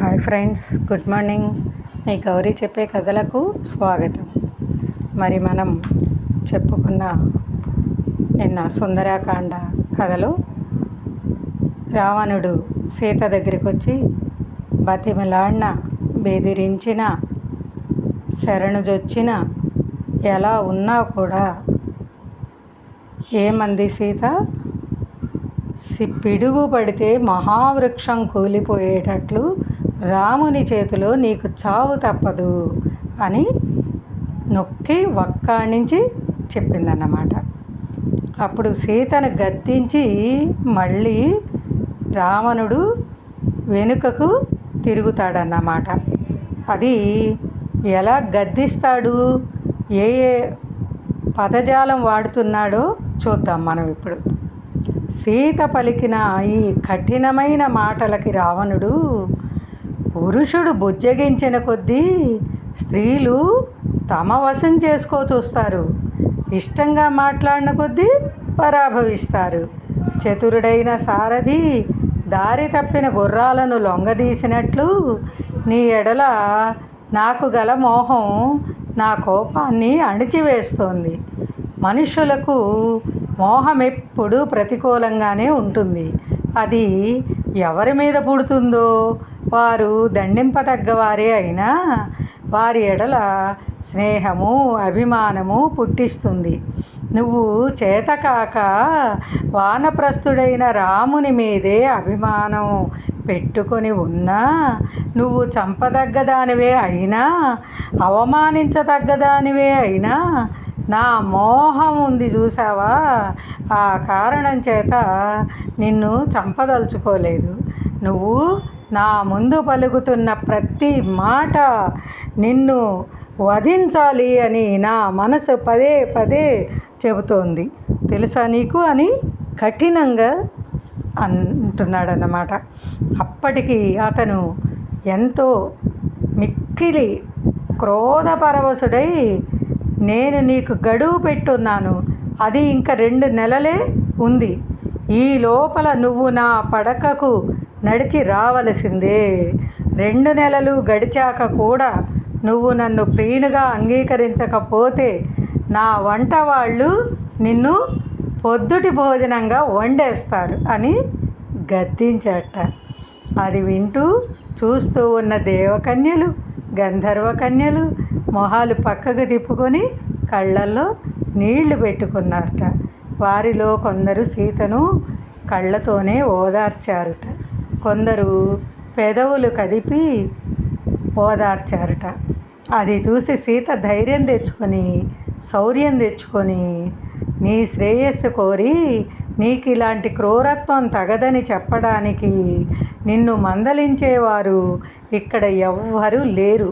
Hi friends good morning. మీ గౌరీ చెప్పే కథలకు స్వాగతం. మరి మనం చెప్పుకున్న నిన్న సుందరాకాండ కథలో రావణుడు సీత దగ్గరికి వచ్చి బతిమలాడిన బెదిరించిన శరణుజొచ్చిన ఎలా ఉన్నా కూడా ఏమంది సీత? సి పిడుగు పడితే మహావృక్షం కూలిపోయేటట్లు రాముని చేతిలో నీకు చావు తప్పదు అని నొక్కి ఒక్కడి నుంచి చెప్పిందన్నమాట. అప్పుడు సీతను గద్దించి మళ్ళీ రావణుడు వెనుకకు తిరుగుతాడన్నమాట. అది ఎలా గద్దిస్తాడు? ఏ ఏ పదజాలం వాడుతున్నాడో చూద్దాం మనం ఇప్పుడు. సీత పలికిన ఈ కఠినమైన మాటలకి రావణుడు పురుషుడు బుజ్జగించిన కొద్దీ స్త్రీలు తమ వశం చేసుకో చూస్తారు. ఇష్టంగా మాట్లాడిన కొద్దీ పరాభవిస్తారు. చతురుడైన సారథి దారి తప్పిన గుర్రాలను లొంగదీసినట్లు నీ ఎడల నాకు గల మోహం నా కోపాన్ని అణిచివేస్తోంది. మనుషులకు మోహం ఎప్పుడు ప్రతికూలంగానే ఉంటుంది. అది ఎవరి మీద పుడుతుందో వారు దండింపదగ్గవారే అయినా వారి ఎడల స్నేహము అభిమానము పుట్టిస్తుంది. నువ్వు చేతకాక వానప్రస్థుడైన రాముని మీదే అభిమానం పెట్టుకొని ఉన్నా నువ్వు చంపదగ్గదానివే అయినా అవమానించదగ్గదానివే అయినా నా మోహం ఉంది చూసావా ఆ కారణం చేత నిన్ను చంపదలుచుకోలేదు. నువ్వు నా ముందు పలుకుతున్న ప్రతి మాట నిన్ను వధించాలి అని నా మనసు పదే పదే చెబుతోంది. తెలుసా నీకు? అని కఠినంగా అంటున్నాడన్నమాట. అప్పటికి అతను ఎంతో మిక్కిలి క్రోధపరవశుడై నేను నీకు గడువు పెట్టున్నాను. అది ఇంకా రెండు నెలలే ఉంది. ఈ లోపల నువ్వు నా పడకకు నడిచి రావలసిందే. రెండు నెలలు గడిచాక కూడా నువ్వు నన్ను ప్రియునిగా అంగీకరించకపోతే నా వంట వాళ్ళు నిన్ను పొద్దుటి భోజనంగా వండేస్తారు అని గద్దించట. అది వింటూ చూస్తూ ఉన్న దేవకన్యలు గంధర్వకన్యలు మొహాలు పక్కకు తిప్పుకొని కళ్ళల్లో నీళ్ళు పెట్టుకున్నారట. వారిలో కొందరు సీతను కళ్ళతోనే ఓదార్చారుట. కొందరు పెదవులు కదిపి ఓదార్చారట. అది చూసి సీత ధైర్యం తెచ్చుకొని శౌర్యం తెచ్చుకొని నీ శ్రేయస్సు కోరి నీకు ఇలాంటి క్రూరత్వం తగదని చెప్పడానికి నిన్ను మందలించేవారు ఇక్కడ ఎవ్వరూ లేరు.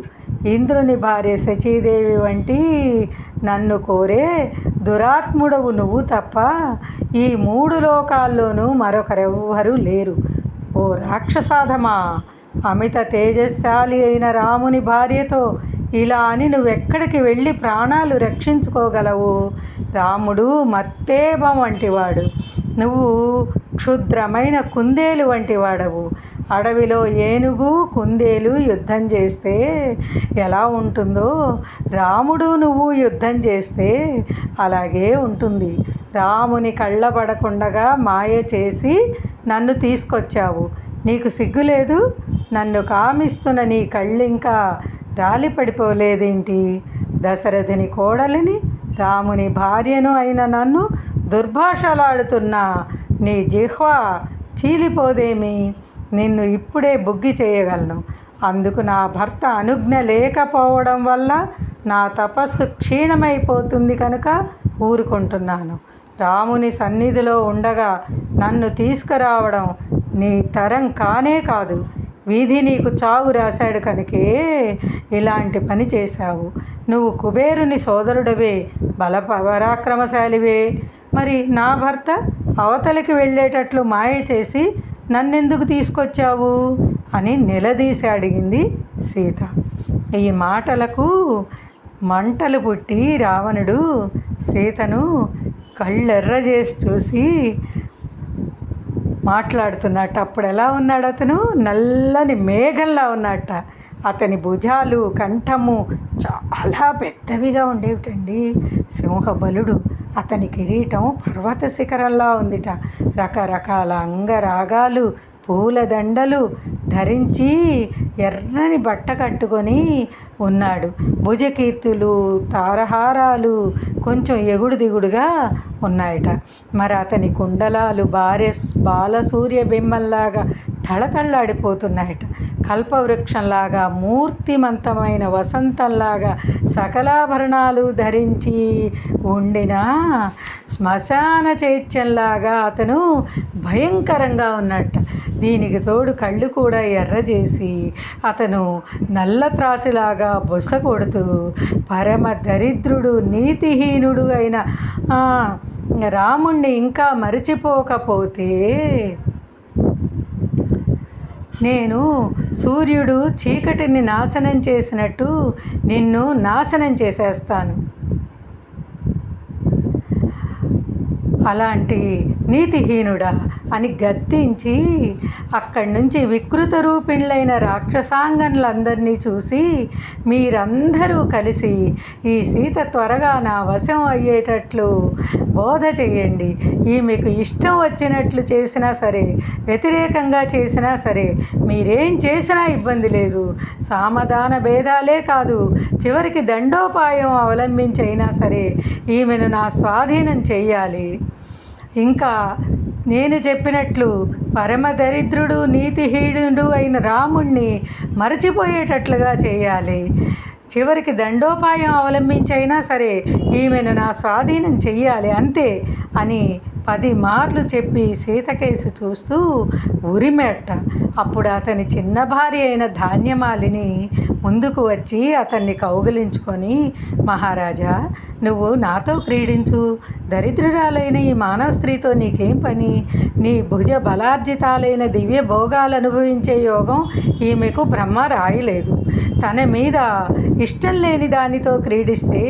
ఇంద్రుని భార్య శచీదేవి వంటి నన్ను కోరే దురాత్ముడవు నువ్వు తప్ప ఈ మూడు లోకాల్లోనూ మరొకరెవ్వరూ లేరు. ఓ రాక్షసాధమా! అమిత తేజశాలి అయిన రాముని భార్యతో ఇలా అని నువ్వెక్కడికి వెళ్ళి ప్రాణాలు రక్షించుకోగలవు? రాముడు మత్తేబం వంటివాడు. నువ్వు క్షుద్రమైన కుందేలు వంటి వాడవు అడవిలో ఏనుగు కుందేలు యుద్ధం చేస్తే ఎలా ఉంటుందో? రాముడు నువ్వు యుద్ధం చేస్తే అలాగే ఉంటుంది. రాముని కళ్ళబడకుండగా మాయ చేసి నన్ను తీసుకొచ్చావు. నీకు సిగ్గులేదు? నన్ను కామిస్తున్న నీ కళ్ళు ఇంకా రాలి పడిపోలేదేంటి? దశరథుని కోడలిని రాముని భార్యను అయిన నన్ను దుర్భాషలాడుతున్న నీ జిహ్వ చీలిపోదేమి? నిన్ను ఇప్పుడే బుగ్గి చేయగలను. అందుకు నా భర్త అనుజ్ఞ లేకపోవడం వల్ల నా తపస్సు క్షీణమైపోతుంది కనుక ఊరుకుంటున్నాను. రాముని సన్నిధిలో ఉండగా నన్ను తీసుకురావడం నీ తరం కానే కాదు. వీధి నీకు చావు రాశాడు కనుకే ఇలాంటి పని చేశావు. నువ్వు కుబేరుని సోదరుడవే బల పరాక్రమశాలివే మరి నా భర్త అవతలికి వెళ్ళేటట్లు మాయ చేసి నన్నెందుకు తీసుకొచ్చావు? అని నిలదీసి అడిగింది సీత. ఈ మాటలకు మంటలు పుట్టి రావణుడు సీతను కళ్ళెర్ర చేసి చూసి మాట్లాడుతున్నట్టు. అప్పుడు ఎలా ఉన్నాడు అతను? నల్లని మేఘంలా ఉన్నట్ట. అతని భుజాలు కంఠము చాలా పెద్దవిగా ఉండేవిటండి. సింహబలుడు అతని కిరీటం పర్వత శిఖరంలా ఉందిట. రకరకాల అంగరాగాలు పూలదండలు ధరించి ఎర్రని బట్ట కట్టుకొని ఉన్నాడు. భుజకీర్తులు తారహారాలు కొంచెం ఎగుడు దిగుడుగా ఉన్నాయట. మరి అతని కుండలాలు భార్య బాలసూర్య బిమ్మల్లాగా తళతళ్ళాడిపోతున్నాయట కల్పవృక్షంలాగా మూర్తిమంతమైన వసంతంలాగా సకలాభరణాలు ధరించి ఉండిన శ్మశాన చైత్యంలాగా అతను భయంకరంగా ఉన్నట్ట. దీనికి తోడు కళ్ళు కూడా ఎర్ర చేసి అతను నల్ల త్రాచులాగా బుస కొడుతూ పరమ దరిద్రుడు నీతిహీనుడు అయిన రాముణ్ణి ఇంకా మరిచిపోకపోతే నేను సూర్యుడు చీకటిని నాశనం చేసినట్టు నిన్ను నాశనం చేసేస్తాను. అలాంటి నీతిహీనుడా అని గద్దించి అక్కడి నుంచి వికృత రూపిణులైన రాక్షసాంగన్లందరినీ చూసి మీరందరూ కలిసి ఈ సీత త్వరగా నా వశం అయ్యేటట్లు బోధ చేయండి. ఈమెకు ఇష్టం వచ్చినట్లు చేసినా సరే వ్యతిరేకంగా చేసినా సరే మీరేం చేసినా ఇబ్బంది లేదు. సామధాన భేదాలే కాదు చివరికి దండోపాయం అవలంబించైనా సరే ఈమెను నా స్వాధీనం చేయాలి ఇంకా నేను చెప్పినట్లు పరమ దరిద్రుడు నీతిహీనుడు అయిన రాముణ్ణి మరచిపోయేటట్లుగా చేయాలి. చివరికి దండోపాయం అవలంబించైనా సరే ఈమెను నా స్వాధీనం చెయ్యాలి అంతే అని పది మార్లు చెప్పి సీతకేసి చూస్తూ ఉరిమెట్ట. అప్పుడు అతని చిన్న భార్య అయిన ధాన్యమాలిని ముందుకు వచ్చి అతన్ని కౌగిలించుకొని మహారాజా నువ్వు నాతో క్రీడించు. దరిద్రురాలైన ఈ మానవ స్త్రీతో నీకేం పని? నీ భుజ బలార్జితాలైన దివ్య భోగాలు అనుభవించే యోగం ఈమెకు బ్రహ్మ రాయలేదు తన మీద ఇష్టం లేని దానితో క్రీడిస్తే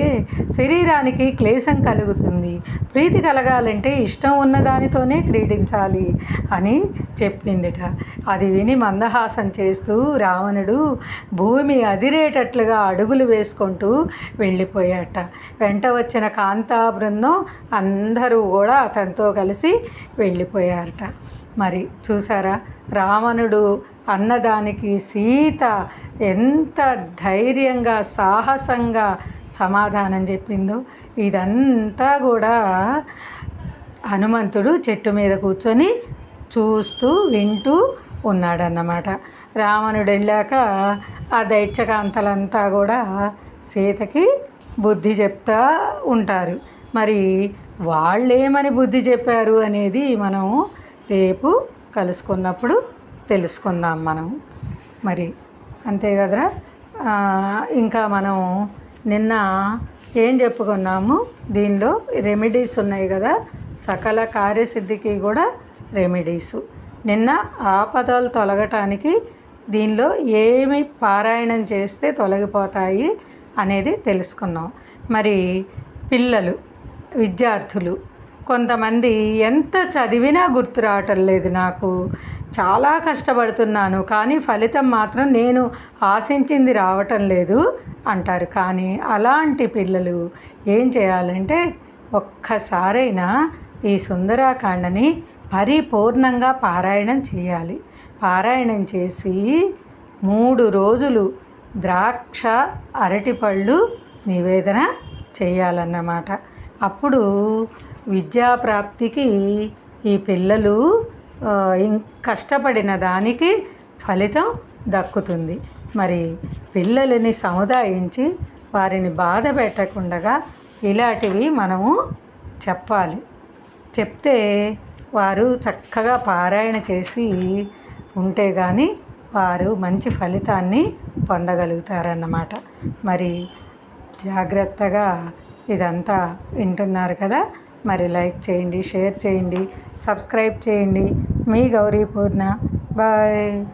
శరీరానికి క్లేశం కలుగుతుంది. ప్రీతి కలగాలంటే ఇష్టం ఉన్న దానితోనే క్రీడించాలి అని చెప్పిందిట. అది విని మందహాసం చేస్తూ రావణుడు భూమి అదిరేటట్లుగా అడుగులు వేసుకుంటూ వెళ్ళిపోయాట. వెంట వచ్చిన కాంతా బృందం అందరూ కూడా అతనితో కలిసి వెళ్ళిపోయారట. మరి చూసారా? రావణుడు అన్నదానికి సీత ఎంత ధైర్యంగా సాహసంగా సమాధానం చెప్పిందో. ఇదంతా కూడా హనుమంతుడు చెట్టు మీద కూర్చొని చూస్తూ వింటూ ఉన్నాడన్నమాట. రావణుడు వెళ్ళాక ఆ దైత్యకాంతలంతా కూడా సీతకి బుద్ధి చెప్తా ఉంటారు. మరి వాళ్ళేమని బుద్ధి చెప్పారు అనేది మనం రేపు కలుసుకున్నప్పుడు తెలుసుకుందాం మనం. మరి అంతే కదరా? ఇంకా మనం నిన్న ఏం చెప్పుకున్నాము? దీనిలో రెమెడీస్ ఉన్నాయి కదా. సకల కార్యసిద్ధికి కూడా రెమెడీస్. నిన్న ఆపదలు తొలగటానికి దీనిలో ఏమి పారాయణం చేస్తే తొలగిపోతాయి అనేది తెలుసుకున్నాం. మరి పిల్లలు విద్యార్థులు కొంతమంది ఎంత చదివినా గుర్తు రావటం లేదు నాకు. చాలా కష్టపడుతున్నాను కానీ ఫలితం మాత్రం నేను ఆశించింది రావటం లేదు అంటారు. కానీ అలాంటి పిల్లలు ఏం చేయాలంటే ఒక్కసారైనా ఈ సుందరాకాండని పరిపూర్ణంగా పారాయణం చేయాలి. పారాయణం చేసి మూడు రోజులు ద్రాక్ష అరటిపళ్ళు నివేదన చేయాలన్నమాట. అప్పుడు విద్యాప్రాప్తికి ఈ పిల్లలు కష్టపడిన దానికి ఫలితం దక్కుతుంది. మరి పిల్లలని సముదాయించి వారిని బాధ పెట్టకుండా ఇలాంటివి మనము చెప్పాలి. చెప్తే వారు చక్కగా పారాయణ చేసి ఉంటే కానీ వారు మంచి ఫలితాన్ని పొందగలుగుతారన్నమాట. మరి జాగ్రత్తగా ఇదంతా వింటున్నారు కదా? మరి లైక్ చేయండి షేర్ చేయండి సబ్స్క్రైబ్ చేయండి. మీ గౌరీ పూర్ణ. బాయ్.